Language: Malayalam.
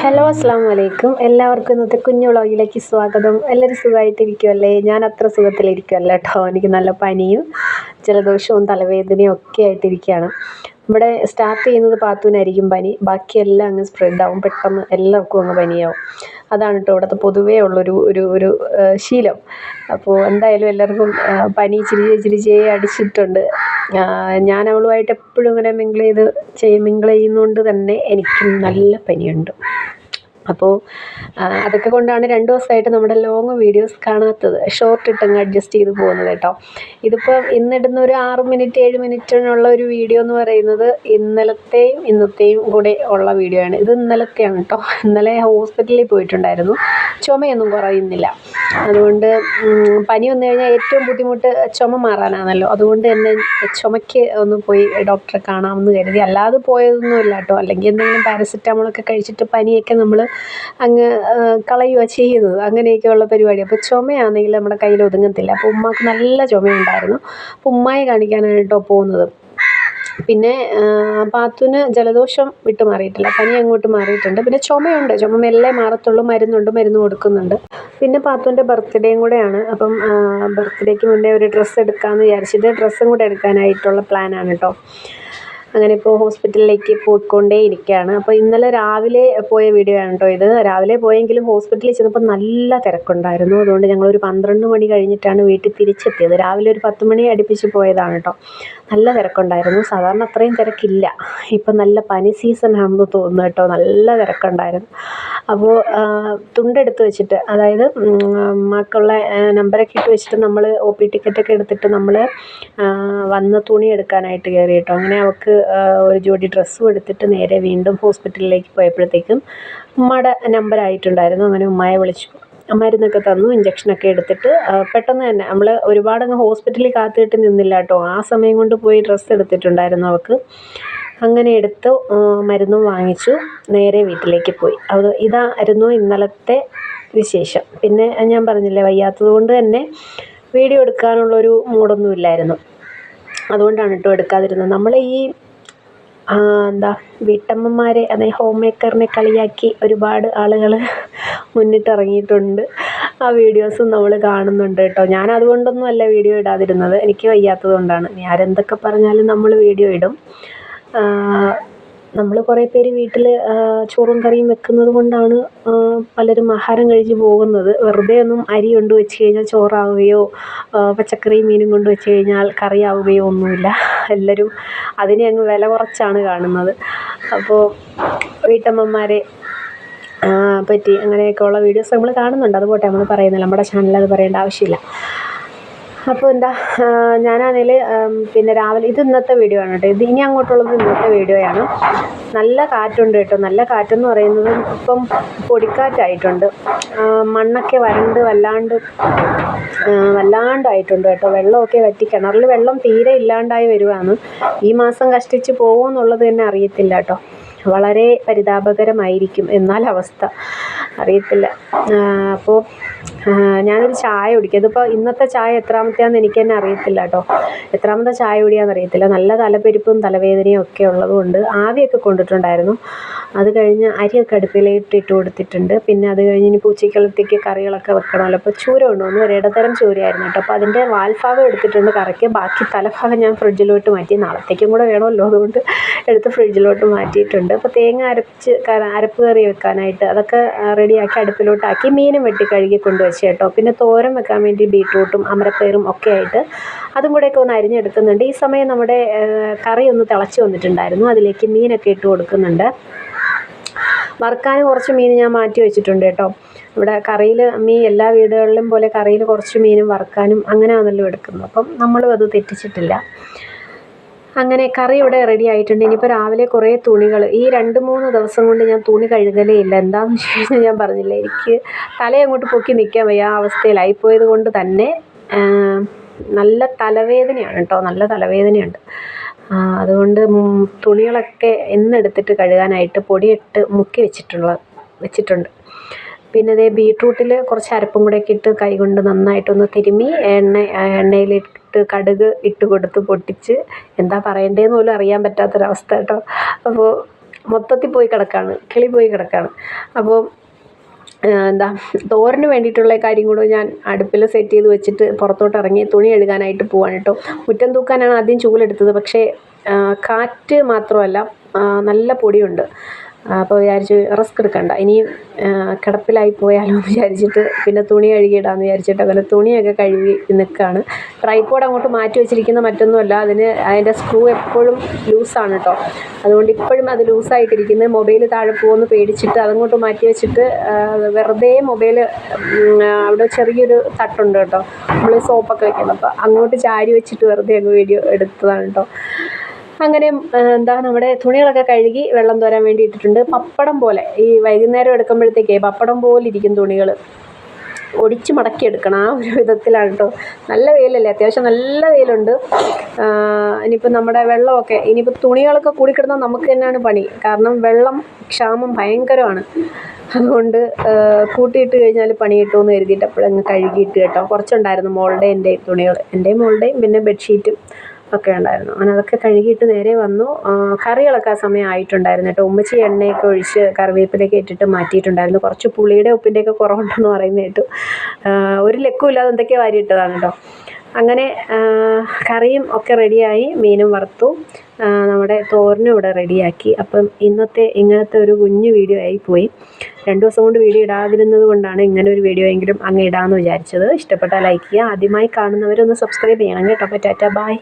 ഹലോ അസ്സാം വലൈക്കും എല്ലാവർക്കും ഇന്നത്തെ കുഞ്ഞു വ്ളോഗിലേക്ക് സ്വാഗതം. എല്ലാവരും സുഖമായിട്ടിരിക്കുമല്ലേ ഞാൻ അത്ര സുഖത്തിലിരിക്കുമല്ലോ കേട്ടോ. എനിക്ക് നല്ല പനിയും ജലദോഷവും തലവേദനയും ഒക്കെ ആയിട്ടിരിക്കുകയാണ്. ഇവിടെ സ്റ്റാർട്ട് ചെയ്യുന്നത് പാത്തുവിനായിരിക്കും പനി. ബാക്കിയെല്ലാം അങ്ങ് സ്പ്രെഡ് ആവും. പെട്ടെന്ന് എല്ലാവർക്കും അങ്ങ് പനിയാവും. അതാണ് കേട്ടോ ഇവിടുത്തെ പൊതുവേ ഉള്ളൊരു ഒരു ഒരു ശീലം. അപ്പോൾ എന്തായാലും എല്ലാവർക്കും പനി ചിരി ചിരിചേ അടിച്ചിട്ടുണ്ട്. ഞാൻ അവളുമായിട്ട് എപ്പോഴും ഇങ്ങനെ മിങ്കിൾ ചെയ്ത് മിങ്കിൾ ചെയ്യുന്നതുകൊണ്ട് തന്നെ എനിക്കും നല്ല പനിയുണ്ട്. അപ്പോൾ അതൊക്കെ കൊണ്ടാണ് രണ്ട് ദിവസമായിട്ട് നമ്മുടെ ലോങ് വീഡിയോസ് കാണാത്തത്. ഷോർട്ട് ഇട്ടങ്ങ് അഡ്ജസ്റ്റ് ചെയ്ത് പോകുന്നത് കേട്ടോ. ഇതിപ്പോൾ ഇന്നിടുന്ന ഒരു ആറ് മിനിറ്റ് ഏഴ് മിനിറ്റിനുള്ള ഒരു വീഡിയോ എന്ന് പറയുന്നത് ഇന്നലത്തെയും ഇന്നത്തെയും കൂടെ ഉള്ള വീഡിയോ ആണ്. ഇത് ഇന്നലത്തെയാണ് കേട്ടോ. ഇന്നലെ ഹോസ്പിറ്റലിൽ പോയിട്ടുണ്ടായിരുന്നു. ചുമയൊന്നും കുറയുന്നില്ല. അതുകൊണ്ട് പനി വന്നു കഴിഞ്ഞാൽ ഏറ്റവും ബുദ്ധിമുട്ട് ചുമ മാറാനാണല്ലോ. അതുകൊണ്ട് തന്നെ ചുമയ്ക്ക് ഒന്ന് പോയി ഡോക്ടറെ കാണാമെന്ന് കരുതി. അല്ലാതെ പോയതൊന്നുമില്ല കേട്ടോ. അല്ലെങ്കിൽ എന്തെങ്കിലും പാരസെറ്റമോളൊക്കെ കഴിച്ചിട്ട് പനിയൊക്കെ നമ്മൾ അങ്ങ് കളയുക ചെയ്യുന്നത്. അങ്ങനെയൊക്കെയുള്ള പരിപാടി. അപ്പോൾ ചുമയാണെങ്കിൽ നമ്മുടെ കയ്യിൽ ഒതുങ്ങത്തില്ല. അപ്പോൾ ഉമ്മാക്ക് നല്ല ചുമയുണ്ടായിരുന്നു. അപ്പോൾ ഉമ്മായി കാണിക്കാനാണ് പോകുന്നത്. പിന്നെ പാത്തുവിന് ജലദോഷം വിട്ടു മാറിയിട്ടില്ല. പനി അങ്ങോട്ട് മാറിയിട്ടുണ്ട്. പിന്നെ ചുമയുണ്ട്. ചുമ മെല്ലെ മാറത്തുള്ളൂ. മരുന്നുണ്ട്. മരുന്ന് കൊടുക്കുന്നുണ്ട്. പിന്നെ പാത്തുവിന്റെ ബർത്ത്ഡേയും കൂടെയാണ്. അപ്പം ബർത്ത്ഡേക്ക് മുന്നേ ഒരു ഡ്രസ്സ് എടുക്കാമെന്ന് വിചാരിച്ചിട്ട് ഡ്രസ്സും കൂടെ എടുക്കാനായിട്ടുള്ള പ്ലാനാണ് കേട്ടോ അങ്ങനെ ഇപ്പോൾ ഹോസ്പിറ്റലിലേക്ക് പോയിക്കൊണ്ടേ ഇരിക്കുകയാണ് അപ്പോൾ ഇന്നലെ രാവിലെ പോയ വീഡിയോ ആണ് കേട്ടോ ഇത്. രാവിലെ പോയെങ്കിലും ഹോസ്പിറ്റലിൽ ചെന്നപ്പോൾ നല്ല തിരക്കുണ്ടായിരുന്നു. അതുകൊണ്ട് ഞങ്ങൾ ഒരു പന്ത്രണ്ട് മണി കഴിഞ്ഞിട്ടാണ് വീട്ടിൽ തിരിച്ചെത്തിയത്. രാവിലെ ഒരു പത്ത് മണി അടുപ്പിച്ച് പോയതാണ് കേട്ടോ. നല്ല തിരക്കുണ്ടായിരുന്നു. സാധാരണ അത്രയും തിരക്കില്ല. ഇപ്പം നല്ല പനി സീസൺ ആണെന്ന് തോന്നുന്നു കേട്ടോ. നല്ല തിരക്കുണ്ടായിരുന്നു. അപ്പോൾ തുണ്ടെടുത്ത് വെച്ചിട്ട് അതായത് മക്കളുള്ള നമ്പറൊക്കെ ഇട്ട് വെച്ചിട്ട് നമ്മൾ ഒ പി ടിക്കറ്റൊക്കെ എടുത്തിട്ട് നമ്മൾ വന്ന് തുണി എടുക്കാനായിട്ട് കയറി കേട്ടോ. അങ്ങനെ അവൾക്ക് ഒരു ജോഡി ഡ്രസ്സും എടുത്തിട്ട് നേരെ വീണ്ടും ഹോസ്പിറ്റലിലേക്ക് പോയപ്പോഴത്തേക്കും ഉമ്മയുടെ നമ്പർ ആയിട്ടുണ്ടായിരുന്നു. അങ്ങനെ ഉമ്മയെ വിളിച്ചു. മരുന്നൊക്കെ തന്നു ഇഞ്ചക്ഷനൊക്കെ എടുത്തിട്ട് പെട്ടെന്ന് തന്നെ നമ്മൾ ഒരുപാടങ്ങ് ഹോസ്പിറ്റലിൽ കാത്തിട്ട് നിന്നില്ല കേട്ടോ. ആ സമയം കൊണ്ട് പോയി ഡ്രസ്സ് എടുത്തിട്ടുണ്ടായിരുന്നു അവൾക്ക് അങ്ങനെ എടുത്ത് മരുന്നും വാങ്ങിച്ചു നേരെ വീട്ടിലേക്ക് പോയി. അത് ഇതായിരുന്നു ഇന്നലത്തെ വിശേഷം. പിന്നെ ഞാൻ പറഞ്ഞില്ലേ വയ്യാത്തത് കൊണ്ട് തന്നെ വീഡിയോ എടുക്കാനുള്ളൊരു മൂടൊന്നും ഇല്ലായിരുന്നു. അതുകൊണ്ടാണ് കേട്ടോ എടുക്കാതിരുന്നത്. നമ്മൾ ഈ എന്താ വീട്ടമ്മമാരെ അതായത് ഹോം മേക്കറിനെ കളിയാക്കി ഒരുപാട് ആളുകൾ മുന്നിട്ടിറങ്ങിയിട്ടുണ്ട്. ആ വീഡിയോസും നമ്മൾ കാണുന്നുണ്ട് കേട്ടോ. ഞാൻ അതുകൊണ്ടൊന്നും അല്ല വീഡിയോ ഇടാതിരുന്നത്. എനിക്ക് വയ്യാത്തത് കൊണ്ടാണ് ഇനി ആരെന്തൊക്കെ പറഞ്ഞാലും നമ്മൾ വീഡിയോ ഇടും. നമ്മൾ കുറേ പേര് വീട്ടിൽ ചോറും കറിയും വെക്കുന്നത് കൊണ്ടാണ് പലരും ആഹാരം കഴിച്ച് പോകുന്നത്. വെറുതെ ഒന്നും അരി കൊണ്ട് വെച്ച് കഴിഞ്ഞാൽ ചോറാവുകയോ പച്ചക്കറിയും മീനും കൊണ്ട് വെച്ച് കഴിഞ്ഞാൽ കറിയാവുകയോ ഒന്നുമില്ല. എല്ലാവരും അതിനെ അങ്ങ് വില കുറച്ചാണ് കാണുന്നത്. അപ്പോൾ വീട്ടമ്മമാരെ പറ്റി അങ്ങനെയൊക്കെയുള്ള വീഡിയോസ് നമ്മൾ കാണുന്നുണ്ട്. അത് പോട്ടെ നമ്മൾ പറയുന്നില്ല. നമ്മുടെ ചാനലിൽ അത് പറയേണ്ട ആവശ്യമില്ല. അപ്പോൾ എന്താ ഞാനാണെങ്കിൽ പിന്നെ രാവിലെ ഇത് ഇന്നത്തെ വീഡിയോ ആണ് കേട്ടോ. ഇത് ഇനി അങ്ങോട്ടുള്ളത് ഇന്നത്തെ വീഡിയോയാണ് നല്ല കാറ്റുണ്ട് കേട്ടോ. നല്ല കാറ്റെന്ന് പറയുന്നത് ഇപ്പം പൊടിക്കാറ്റായിട്ടുണ്ട്. മണ്ണൊക്കെ വരണ്ട് വല്ലാണ്ട് വല്ലാണ്ടായിട്ടുണ്ട് കേട്ടോ. വെള്ളമൊക്കെ വറ്റി കിണറിൽ വെള്ളം തീരെ ഇല്ലാണ്ടായി വരുവാണ്. ഈ മാസം കഷ്ടിച്ച് പോകുമെന്നുള്ളത് തന്നെ അറിയത്തില്ല കേട്ടോ. വളരെ പരിതാപകരമായിരിക്കും എന്നാൽ അവസ്ഥ അറിയത്തില്ല അപ്പോൾ ഞാനൊരു ചായ കുടിക്കും. ഇതിപ്പോൾ ഇന്നത്തെ ചായ എത്രാമത്തെയാണെന്ന് എനിക്ക് തന്നെ അറിയത്തില്ല കേട്ടോ. എത്രാമത്തെ ചായ കുടിയാന്ന് അറിയത്തില്ല. നല്ല തലപ്പെരുപ്പും തലവേദനയും ഒക്കെ ഉള്ളതുകൊണ്ട് ആവിയൊക്കെ കൊണ്ടിട്ടുണ്ടായിരുന്നു. അത് കഴിഞ്ഞ് അരിയൊക്കെ അടുപ്പിലേക്ക് ഇട്ട് കൊടുത്തിട്ടുണ്ട്. പിന്നെ അത് കഴിഞ്ഞ് ഇനി ഉച്ചക്കലത്തേക്ക് കറികളൊക്കെ വെക്കണമല്ലോ. അപ്പോൾ ചൂര കൊണ്ടുവന്നു. ഒരു ഇടത്തരം ചൂരയായിരുന്നു കേട്ടോ. അപ്പോൾ അതിന്റെ വാൽഭാഗം എടുത്തിട്ടുണ്ട് കറിക്ക്. ബാക്കി തലഭാഗം ഞാൻ ഫ്രിഡ്ജിലോട്ട് മാറ്റി. നാളത്തേക്കും കൂടെ വേണമല്ലോ. അതുകൊണ്ട് എടുത്ത് ഫ്രിഡ്ജിലോട്ട് മാറ്റിയിട്ടുണ്ട്. അപ്പോൾ തേങ്ങ അരച്ച് അരപ്പ് കറി വെക്കാനായിട്ട് അതൊക്കെ റെഡിയാക്കി അടുപ്പിലോട്ടാക്കി മീനും വെട്ടി കഴുകി കൊണ്ടുവച്ച് കേട്ടോ. പിന്നെ തോരൻ വെക്കാൻ വേണ്ടി ബീട്രൂട്ടും അമരപ്പയറും ഒക്കെ ആയിട്ട് അതും കൂടെയൊക്കെ ഒന്ന് അരിഞ്ഞെടുക്കുന്നുണ്ട്. ഈ സമയം നമ്മുടെ കറി ഒന്ന് തിളച്ച് വന്നിട്ടുണ്ടായിരുന്നു. അതിലേക്ക് മീനൊക്കെ ഇട്ട് കൊടുക്കുന്നുണ്ട്. വറുക്കാൻ കുറച്ച് മീൻ ഞാൻ മാറ്റി വെച്ചിട്ടുണ്ട് കേട്ടോ. ഇവിടെ കറിയിൽ മീൻ എല്ലാ വീടുകളിലും പോലെ കറിയിൽ കുറച്ച് മീനും വറുക്കാനും അങ്ങനെയാണല്ലോ എടുക്കുന്നത്. അപ്പം നമ്മളും അത് തെറ്റിച്ചിട്ടില്ല. അങ്ങനെ കറി ഇവിടെ റെഡി ആയിട്ടുണ്ട്. ഇനിയിപ്പോൾ രാവിലെ കുറേ തുണികൾ. ഈ രണ്ട് മൂന്ന് ദിവസം കൊണ്ട് ഞാൻ തുണി കഴുകലേ ഇല്ല. എന്താണെന്ന് വെച്ച് ഞാൻ പറഞ്ഞില്ല. എനിക്ക് തല അങ്ങോട്ട് പൊക്കി നിൽക്കാൻ വയ്യ. ആ അവസ്ഥയിലായിപ്പോയത് കൊണ്ട് തന്നെ നല്ല തലവേദനയാണ് കേട്ടോ നല്ല തലവേദനയുണ്ട്. അതുകൊണ്ട് തുണികളൊക്കെ എന്നെടുത്തിട്ട് കഴുകാനായിട്ട് പൊടിയിട്ട് മുക്കി വെച്ചിട്ടുള്ള വെച്ചിട്ടുണ്ട്. പിന്നെ അതേ ബീട്രൂട്ടിൽ കുറച്ച് അരപ്പും കൂടെയൊക്കെ ഇട്ട് കൈ കൊണ്ട് നന്നായിട്ടൊന്ന് തിരുമ്മി എണ്ണ എണ്ണയിലിട്ട് കടുക് ഇട്ട് കൊടുത്ത് പൊട്ടിച്ച് എന്താ പറയേണ്ടതെന്ന് പോലും അറിയാൻ പറ്റാത്തൊരവസ്ഥ കേട്ടോ. അപ്പോൾ മൊത്തത്തിൽ പോയി കിടക്കാണ് കിളി പോയി കിടക്കാണ്. അപ്പോൾ എന്താ തോരന് വേണ്ടിയിട്ടുള്ള കാര്യം കൂടെ ഞാൻ അടുപ്പിൽ സെറ്റ് ചെയ്ത് വെച്ചിട്ട് പുറത്തോട്ട് ഇറങ്ങി തുണി എഴുകാനായിട്ട് പോവാണ് കേട്ടോ. മുറ്റം തൂക്കാനാണ് ആദ്യം ചൂലെടുത്തത്. പക്ഷേ കാറ്റ് മാത്രമല്ല നല്ല പൊടിയുണ്ട്. അപ്പോൾ വിചാരിച്ച് റിസ്ക് എടുക്കണ്ട. ഇനിയും കിടപ്പിലായി പോയാലോ വിചാരിച്ചിട്ട് പിന്നെ തുണി കഴുകിയിടാമെന്ന് വിചാരിച്ചിട്ട് അങ്ങനെ തുണിയൊക്കെ കഴുകി നിൽക്കുകയാണ് ട്രൈപ്പോഡ് അങ്ങോട്ട് മാറ്റി വെച്ചിരിക്കുന്ന മറ്റൊന്നുമല്ല. അതിന് അതിന്റെ സ്ക്രൂ എപ്പോഴും ലൂസാണ് കേട്ടോ അതുകൊണ്ട് ഇപ്പോഴും അത് ലൂസായിട്ടിരിക്കുന്നത് മൊബൈൽ താഴെ പോകുമെന്ന് പേടിച്ചിട്ട് അതങ്ങോട്ട് മാറ്റി വെച്ചിട്ട് വെറുതെ മൊബൈൽ അവിടെ ചെറിയൊരു തട്ടുണ്ട് കേട്ടോ നമ്മൾ സോപ്പൊക്കെ വെക്കുന്നത് അപ്പോൾ അങ്ങോട്ട് ചാരി വെച്ചിട്ട് വെറുതെ അങ്ങ് വീഡിയോ എടുത്തതാണ് കേട്ടോ അങ്ങനെ എന്താ നമ്മുടെ തുണികളൊക്കെ കഴുകി വെള്ളം തോരാൻ വേണ്ടി ഇട്ടിട്ടുണ്ട്. പപ്പടം പോലെ. ഈ വൈകുന്നേരം എടുക്കുമ്പോഴത്തേക്കേ പപ്പടം പോലെ ഇരിക്കും തുണികൾ ഒടിച്ച് മടക്കിയെടുക്കണം. ആ ഒരു വിധത്തിലാണ് കേട്ടോ നല്ല വെയിലല്ലേ? അത്യാവശ്യം നല്ല വെയിലുണ്ട്. ഇനിയിപ്പോൾ നമ്മുടെ വെള്ളമൊക്കെ ഇനിയിപ്പോൾ തുണികളൊക്കെ കൂടി കിടന്നാൽ നമുക്ക് തന്നെയാണ് പണി. കാരണം വെള്ളം ക്ഷാമം ഭയങ്കരമാണ്. അതുകൊണ്ട് കൂട്ടിയിട്ട് കഴിഞ്ഞാൽ പണി കിട്ടുമെന്ന് കരുതിയിട്ട് അപ്പോഴങ്ങ് കഴുകിയിട്ട് കേട്ടോ. കുറച്ചുണ്ടായിരുന്നു മോളുടെ എന്റെയും തുണികൾ. എന്റെയും മോളുടെയും പിന്നെ ബെഡ്ഷീറ്റും. ഒക്കെ ഉണ്ടായിരുന്നു. അങ്ങനെ അതൊക്കെ കഴുകിയിട്ട് നേരെ വന്നു. കറികളൊക്കെ ആ സമയം ആയിട്ടുണ്ടായിരുന്നു കേട്ടോ. ഉമ്മച്ചി എണ്ണയൊക്കെ ഒഴിച്ച് കറിവേപ്പിലൊക്കെ ഇട്ടിട്ട് മാറ്റിയിട്ടുണ്ടായിരുന്നു. കുറച്ച് പുളിയുടെ ഉപ്പിന്റെയൊക്കെ കുറവുണ്ടെന്ന് പറയുന്നത് കേട്ടു. ഒരു ലക്കും ഇല്ലാതെ എന്തൊക്കെയോ വാരിയിട്ടതാണ് കേട്ടോ. അങ്ങനെ കറിയും ഒക്കെ റെഡിയായി. മീനും വറുത്തു. നമ്മുടെ തോരനും ഇവിടെ റെഡിയാക്കി. അപ്പം ഇന്നത്തെ ഇങ്ങനത്തെ ഒരു കുഞ്ഞു വീഡിയോ ആയി പോയി. രണ്ട് ദിവസം കൊണ്ട് വീഡിയോ ഇടാതിരുന്നത് കൊണ്ടാണ് ഇങ്ങനെ ഒരു വീഡിയോ എങ്കിലും അങ്ങ് ഇടാമെന്ന് വിചാരിച്ചത്. ഇഷ്ടപ്പെട്ടാൽ ലൈക്ക് ചെയ്യുക. ആദ്യമായി കാണുന്നവരൊന്ന് സബ്സ്ക്രൈബ് ചെയ്യണം കേട്ടോ. അപ്പോൾ ടാറ്റ ബായ്